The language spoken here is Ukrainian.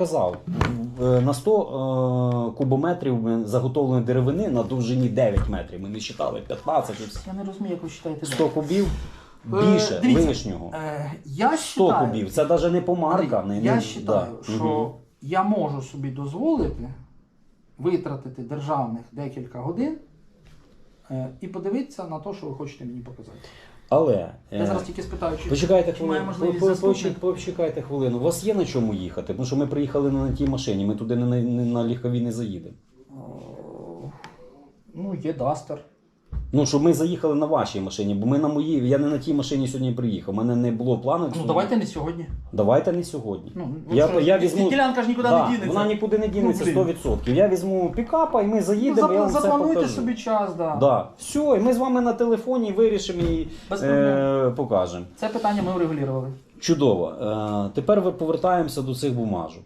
казав, е, на 100 е, кубометрів заготовленої деревини на довжині 9 метрів. Ми не вважали 15. Я не розумію, як ви вважаєте. 100 кубів Е, більше дивіться, лишнього. Е, я 100 считаю, кубів. Це навіть не помарка. Не, я вважаю, да. що Мгм. я можу собі дозволити витратити державних декілька годин е, і подивитися на те, що ви хочете мені показати. Але Я е, зараз тільки спитаю, чи, почекайте хвилину. по- по- Почекайте хвилину. У вас є на чому їхати? Тому що ми приїхали не на тій машині. Ми туди не, на- не на ліхові не заїдемо. Ну, є Дастер. Ну, щоб ми заїхали на вашій машині, бо ми на моїй, я не на тій машині сьогодні приїхав. У мене не було плану. Ну, давайте не сьогодні. Давайте не сьогодні. Ну, я, що я візьму... Ділянка ж нікуди Да, не дінеться. Вона нікуди не дінеться Ну, блін. 100%. Я візьму пікапа і ми Ну, заїдемо, я вам запла- все заплануйте покажу. собі час, да. Да. Все, і ми з вами на телефоні вирішимо і Без е, покажемо. Це питання ми врегулювали. Чудово. Е, тепер повертаємося до цих бумажок.